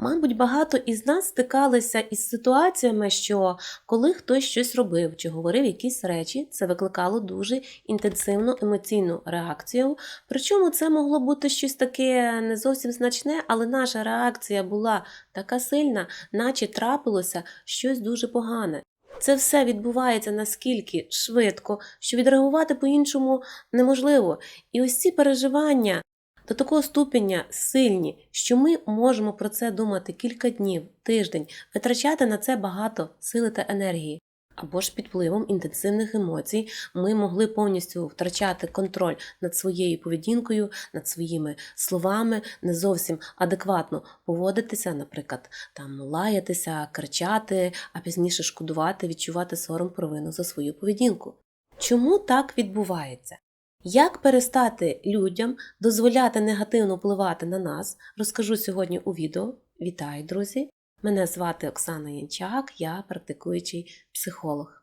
Мабуть, багато із нас стикалися із ситуаціями, що коли хтось щось робив чи говорив якісь речі, це викликало дуже інтенсивну емоційну реакцію. Причому це могло бути щось таке не зовсім значне, але наша реакція була така сильна, наче трапилося щось дуже погане. Це все відбувається наскільки швидко, що відреагувати по-іншому неможливо. І ось ці переживання до такого ступеня сильні, що ми можемо про це думати кілька днів, тиждень, витрачати на це багато сили та енергії. Або ж під впливом інтенсивних емоцій ми могли повністю втрачати контроль над своєю поведінкою, над своїми словами, не зовсім адекватно поводитися, наприклад, там лаятися, кричати, а пізніше шкодувати, відчувати сором провину за свою поведінку. Чому так відбувається? Як перестати людям дозволяти негативно впливати на нас, розкажу сьогодні у відео. Вітаю, друзі! Мене звати Оксана Янчак, я практикуючий психолог.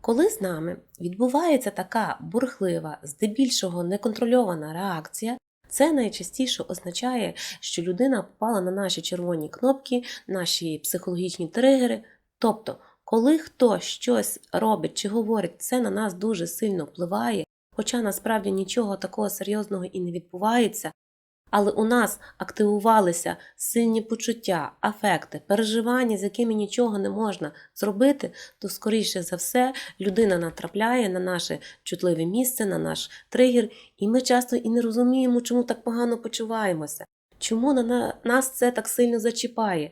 Коли з нами відбувається така бурхлива, здебільшого неконтрольована реакція, це найчастіше означає, що людина попала на наші червоні кнопки, наші психологічні тригери. Тобто, коли хтось щось робить чи говорить, це на нас дуже сильно впливає, хоча насправді нічого такого серйозного і не відбувається, але у нас активувалися сильні почуття, афекти, переживання, з якими нічого не можна зробити, то, скоріше за все, людина натрапляє на наше чутливе місце, на наш тригер, і ми часто і не розуміємо, чому так погано почуваємося, чому на нас це так сильно зачіпає.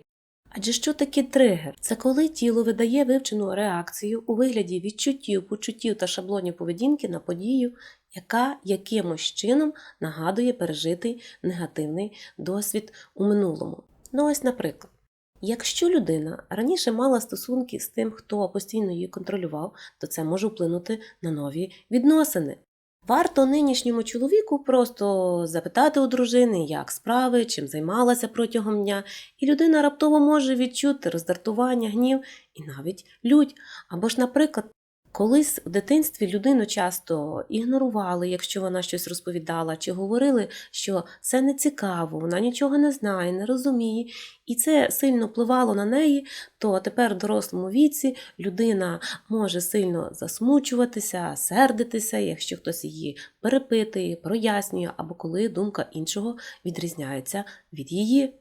Адже що таке тригер? Це коли тіло видає вивчену реакцію у вигляді відчуттів, почуттів та шаблонів поведінки на подію, яка якимось чином нагадує пережитий негативний досвід у минулому. Ну ось, наприклад, якщо людина раніше мала стосунки з тим, хто постійно її контролював, то це може вплинути на нові відносини. Варто нинішньому чоловіку просто запитати у дружини, як справи, чим займалася протягом дня, і людина раптово може відчути роздратування, гнів і навіть лють. Або ж, наприклад, колись в дитинстві людину часто ігнорували, якщо вона щось розповідала, чи говорили, що це не цікаво, вона нічого не знає, не розуміє, і це сильно впливало на неї, то тепер в дорослому віці людина може сильно засмучуватися, сердитися, якщо хтось її перепитує, прояснює, або коли думка іншого відрізняється від її.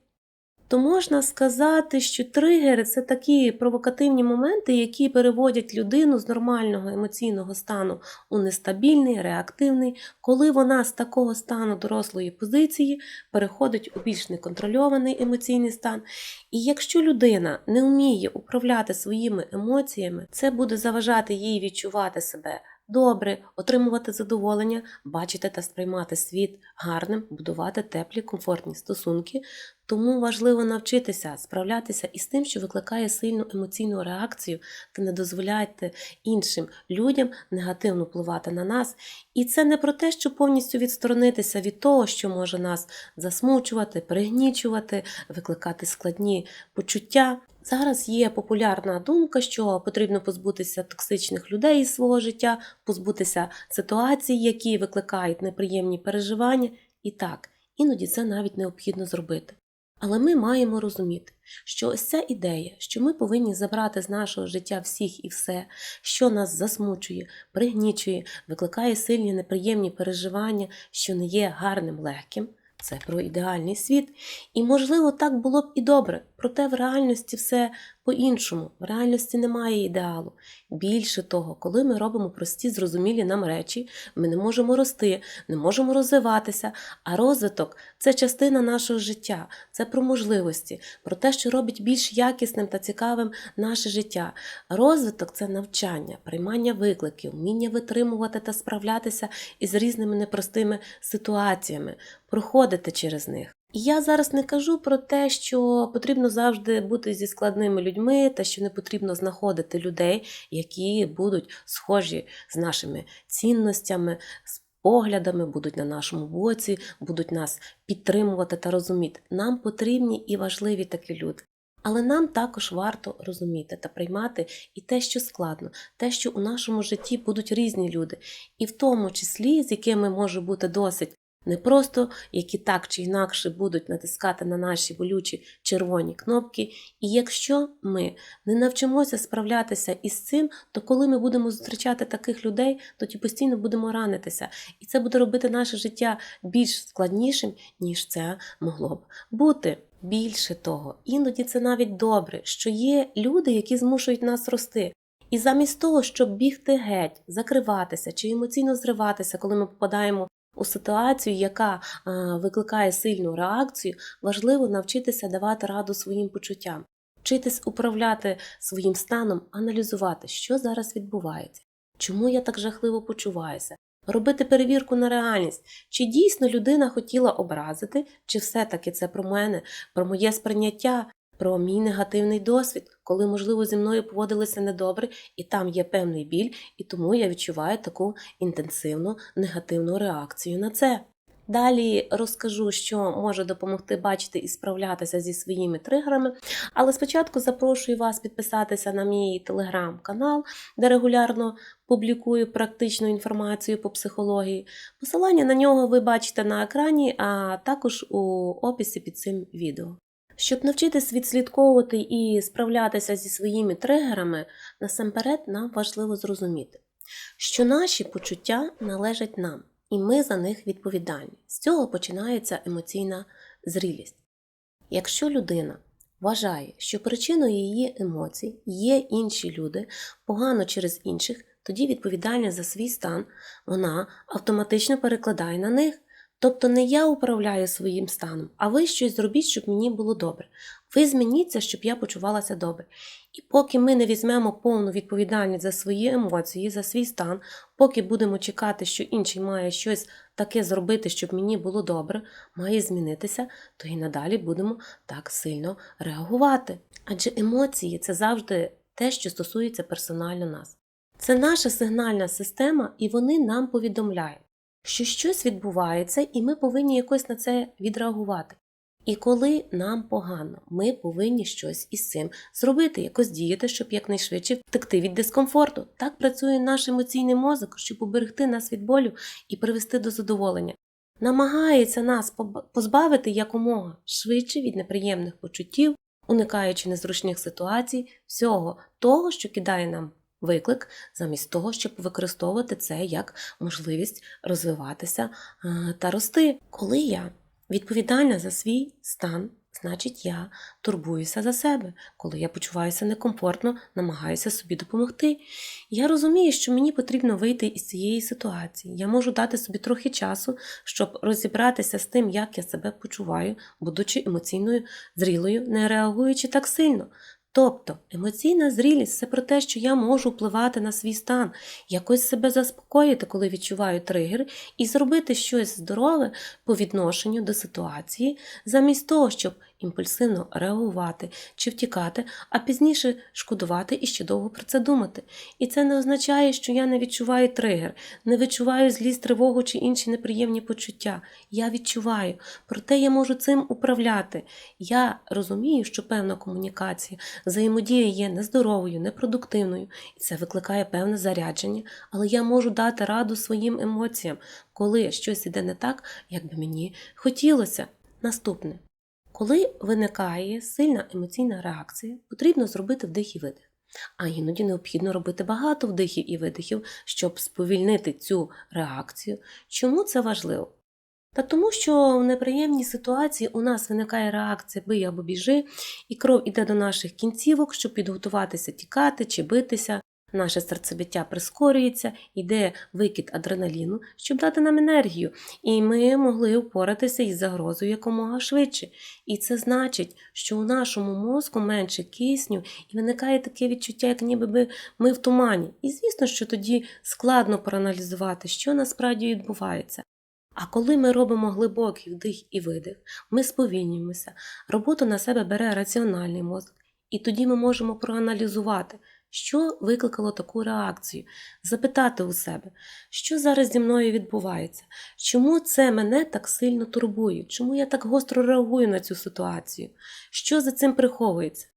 То можна сказати, що тригери це такі провокативні моменти, які переводять людину з нормального емоційного стану у нестабільний, реактивний, коли вона з такого стану дорослої позиції переходить у більш неконтрольований емоційний стан. І якщо людина не вміє управляти своїми емоціями, це буде заважати їй відчувати себе добре, отримувати задоволення, бачити та сприймати світ гарним, будувати теплі, комфортні стосунки. Тому важливо навчитися справлятися із тим, що викликає сильну емоційну реакцію, та не дозволяйте іншим людям негативно впливати на нас. І це не про те, що повністю відсторонитися від того, що може нас засмучувати, пригнічувати, викликати складні почуття. Зараз є популярна думка, що потрібно позбутися токсичних людей із свого життя, позбутися ситуацій, які викликають неприємні переживання. І так, іноді це навіть необхідно зробити. Але ми маємо розуміти, що ось ця ідея, що ми повинні забрати з нашого життя всіх і все, що нас засмучує, пригнічує, викликає сильні неприємні переживання, що не є гарним легким. Це про ідеальний світ. І, можливо, так було б і добре, проте в реальності все по-іншому. В реальності немає ідеалу. Більше того, коли ми робимо прості, зрозумілі нам речі, ми не можемо рости, не можемо розвиватися. А розвиток це частина нашого життя, це про можливості, про те, що робить більш якісним та цікавим наше життя. Розвиток це навчання, приймання викликів, вміння витримувати та справлятися із різними непростими ситуаціями, проходити через них. Я зараз не кажу про те, що потрібно завжди бути зі складними людьми, та що не потрібно знаходити людей, які будуть схожі з нашими цінностями, з поглядами, будуть на нашому боці, будуть нас підтримувати та розуміти. Нам потрібні і важливі такі люди. Але нам також варто розуміти та приймати і те, що складно, те, що у нашому житті будуть різні люди, і в тому числі, з якими може бути досить Не просто, які так чи інакше будуть натискати на наші болючі червоні кнопки. І якщо ми не навчимося справлятися із цим, то коли ми будемо зустрічати таких людей, тоді постійно будемо ранитися. І це буде робити наше життя більш складнішим, ніж це могло б бути. Більше того, іноді це навіть добре, що є люди, які змушують нас рости. І замість того, щоб бігти геть, закриватися чи емоційно зриватися, коли ми попадаємо у ситуацію, яка викликає сильну реакцію, важливо навчитися давати раду своїм почуттям, вчитись управляти своїм станом, аналізувати, що зараз відбувається, чому я так жахливо почуваюся, робити перевірку на реальність, чи дійсно людина хотіла образити, чи все-таки це про мене, про моє сприйняття. Про мій негативний досвід, коли, можливо, зі мною поводилися недобре, і там є певний біль, і тому я відчуваю таку інтенсивну негативну реакцію на це. Далі розкажу, що може допомогти бачити і справлятися зі своїми тригерами. Але спочатку запрошую вас підписатися на мій телеграм-канал, де регулярно публікую практичну інформацію по психології. Посилання на нього ви бачите на екрані, а також у описі під цим відео. Щоб навчитись відслідковувати і справлятися зі своїми тригерами, насамперед нам важливо зрозуміти, що наші почуття належать нам, і ми за них відповідальні. З цього починається емоційна зрілість. Якщо людина вважає, що причиною її емоцій є інші люди, погано через інших, тоді відповідальність за свій стан вона автоматично перекладає на них. Тобто не я управляю своїм станом, а ви щось зробіть, щоб мені було добре. Ви змініться, щоб я почувалася добре. І поки ми не візьмемо повну відповідальність за свої емоції, за свій стан, поки будемо чекати, що інший має щось таке зробити, щоб мені було добре, має змінитися, то і надалі будемо так сильно реагувати. Адже емоції це завжди те, що стосується персонально нас. Це наша сигнальна система, і вони нам повідомляють що щось відбувається, і ми повинні якось на це відреагувати. І коли нам погано, ми повинні щось із цим зробити, якось діяти, щоб якнайшвидше втекти від дискомфорту. Так працює наш емоційний мозок, щоб уберегти нас від болю і привести до задоволення. Намагається нас позбавити якомога швидше від неприємних почуттів, уникаючи незручних ситуацій, всього того, що кидає нам виклик, замість того, щоб використовувати це як можливість розвиватися е, та рости. Коли я відповідальна за свій стан, значить я турбуюся за себе. Коли я почуваюся некомфортно, намагаюся собі допомогти. Я розумію, що мені потрібно вийти із цієї ситуації. Я можу дати собі трохи часу, щоб розібратися з тим, як я себе почуваю, будучи емоційною зрілою, не реагуючи так сильно. Тобто емоційна зрілість це про те, що я можу впливати на свій стан, якось себе заспокоїти, коли відчуваю тригер, і зробити щось здорове по відношенню до ситуації, замість того, щоб імпульсивно реагувати чи втікати, а пізніше шкодувати і ще довго про це думати. І це не означає, що я не відчуваю тригер, не відчуваю злість, тривогу чи інші неприємні почуття. Я відчуваю, проте я можу цим управляти. Я розумію, що певна комунікація, взаємодія є нездоровою, непродуктивною, і це викликає певне зарядження, але я можу дати раду своїм емоціям, коли щось іде не так, як би мені хотілося. Наступне. Коли виникає сильна емоційна реакція, потрібно зробити вдих і видих. А іноді необхідно робити багато вдихів і видихів, щоб сповільнити цю реакцію. Чому це важливо? Та тому, що в неприємній ситуації у нас виникає реакція бий або біжи, і кров іде до наших кінцівок, щоб підготуватися тікати чи битися. Наше серцебиття прискорюється, йде викид адреналіну, щоб дати нам енергію, і ми могли впоратися із загрозою якомога швидше. І це значить, що у нашому мозку менше кисню і виникає таке відчуття, як ніби ми в тумані. І звісно, що тоді складно проаналізувати, що насправді відбувається. А коли ми робимо глибокий вдих і видих, ми сповільнюємося, роботу на себе бере раціональний мозок, і тоді ми можемо проаналізувати. Що викликало таку реакцію? Запитати у себе, що зараз зі мною відбувається? Чому це мене так сильно турбує? Чому я так гостро реагую на цю ситуацію? Що за цим приховується?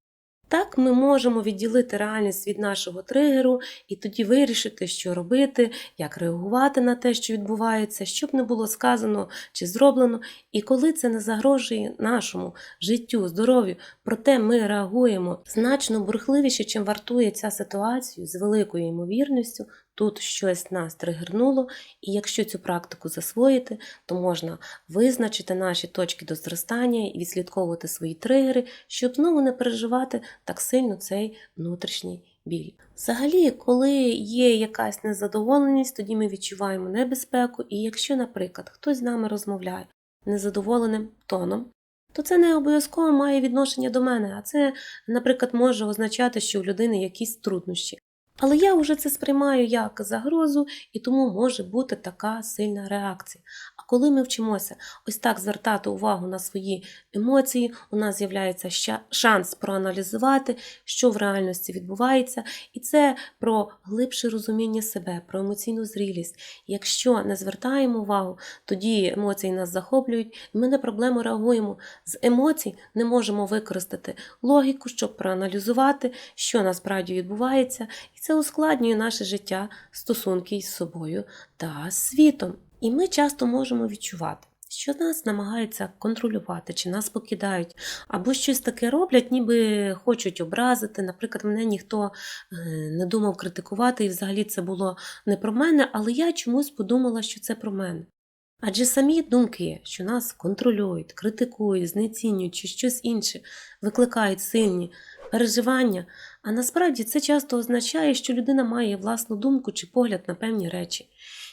Так ми можемо відділити реальність від нашого тригеру і тоді вирішити, що робити, як реагувати на те, що відбувається, щоб не було сказано чи зроблено. І коли це не загрожує нашому життю, здоров'ю, проте ми реагуємо значно бурхливіше, чим вартує ця ситуація з великою ймовірністю. Тут щось нас тригернуло, і якщо цю практику засвоїти, то можна визначити наші точки до зростання і відслідковувати свої тригери, щоб знову не переживати так сильно цей внутрішній біль. Взагалі, коли є якась незадоволеність, тоді ми відчуваємо небезпеку, і якщо, наприклад, хтось з нами розмовляє незадоволеним тоном, то це не обов'язково має відношення до мене, а це, наприклад, може означати, що у людини якісь труднощі. Але я вже це сприймаю як загрозу, і тому може бути така сильна реакція. Коли ми вчимося ось так звертати увагу на свої емоції, у нас з'являється шанс проаналізувати, що в реальності відбувається, і це про глибше розуміння себе, про емоційну зрілість. Якщо не звертаємо увагу, тоді емоції нас захоплюють, і ми на проблему реагуємо. З емоцій не можемо використати логіку, щоб проаналізувати, що насправді відбувається, і це ускладнює наше життя, стосунки із собою та світом. І ми часто можемо відчувати. Що нас намагаються контролювати, чи нас покидають, або щось таке роблять, ніби хочуть образити. Наприклад, мене ніхто е, не думав критикувати, і взагалі це було не про мене, але я чомусь подумала, що це про мене. Адже самі думки, що нас контролюють, критикують, знецінюють чи щось інше, викликають сильні переживання, а насправді це часто означає, що людина має власну думку чи погляд на певні речі.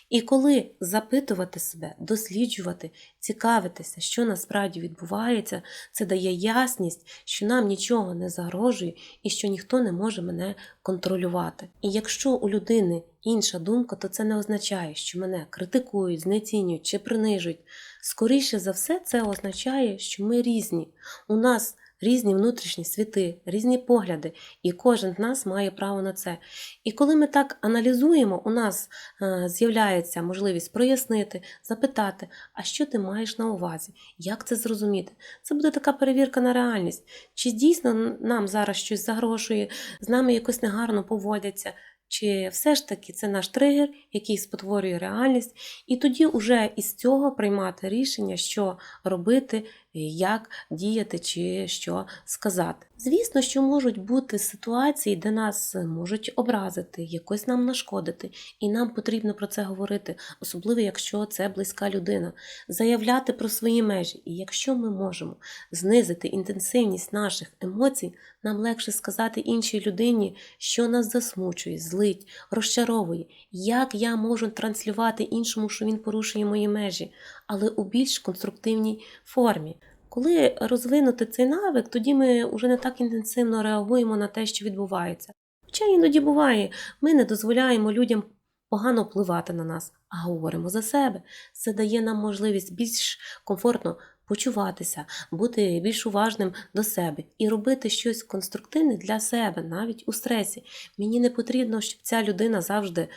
І коли запитувати себе, досліджувати, цікавитися, що насправді відбувається, це дає ясність, що нам нічого не загрожує і що ніхто не може мене контролювати. І якщо у людини інша думка, то це не означає, що мене критикують, знецінюють чи принижують. Скоріше за все, це означає, що ми різні. У нас різні внутрішні світи, різні погляди, і кожен з нас має право на це. І коли ми так аналізуємо, у нас е, з'являється можливість прояснити, запитати, а що ти маєш на увазі, як це зрозуміти. Це буде така перевірка на реальність. Чи дійсно нам зараз щось загрошує, з нами якось негарно поводяться. Чи все ж таки це наш тригер, який спотворює реальність, і тоді вже із цього приймати рішення, що робити, як діяти чи що сказати. Звісно, що можуть бути ситуації, де нас можуть образити, якось нам нашкодити, і нам потрібно про це говорити, особливо якщо це близька людина, заявляти про свої межі. І якщо ми можемо знизити інтенсивність наших емоцій, нам легше сказати іншій людині, що нас засмучує, злить, розчаровує, як я можу транслювати іншому, що він порушує мої межі, але у більш конструктивній формі. Коли розвинути цей навик, тоді ми вже не так інтенсивно реагуємо на те, що відбувається. Хоча іноді буває, ми не дозволяємо людям погано впливати на нас, а говоримо за себе. Це дає нам можливість більш комфортно почуватися, бути більш уважним до себе і робити щось конструктивне для себе, навіть у стресі. Мені не потрібно, щоб ця людина завжди е,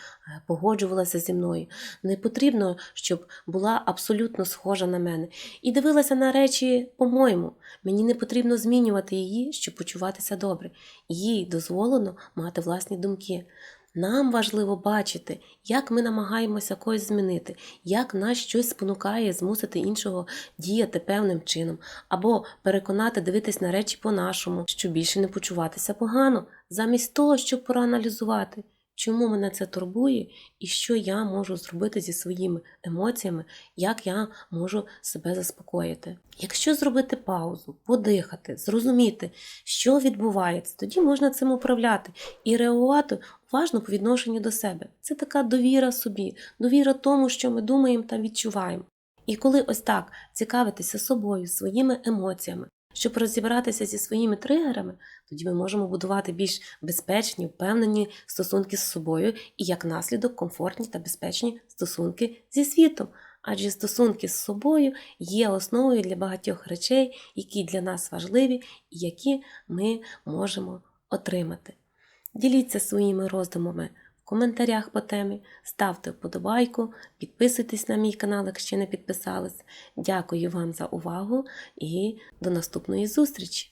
погоджувалася зі мною. Не потрібно, щоб була абсолютно схожа на мене. І дивилася на речі по-моєму. Мені не потрібно змінювати її, щоб почуватися добре. Їй дозволено мати власні думки. Нам важливо бачити, як ми намагаємося когось змінити, як нас щось спонукає змусити іншого діяти певним чином, або переконати дивитись на речі по-нашому, щоб більше не почуватися погано, замість того, щоб проаналізувати, чому мене це турбує і що я можу зробити зі своїми емоціями, як я можу себе заспокоїти. Якщо зробити паузу, подихати, зрозуміти, що відбувається, тоді можна цим управляти і реагувати уважно по відношенню до себе. Це така довіра собі, довіра тому, що ми думаємо та відчуваємо. І коли ось так цікавитися собою, своїми емоціями, щоб розібратися зі своїми тригерами, тоді ми можемо будувати більш безпечні, впевнені стосунки з собою і як наслідок комфортні та безпечні стосунки зі світом. Адже стосунки з собою є основою для багатьох речей, які для нас важливі і які ми можемо отримати. Діліться своїми роздумами коментарях по темі, ставте вподобайку, підписуйтесь на мій канал, якщо не підписались. Дякую вам за увагу і до наступної зустрічі!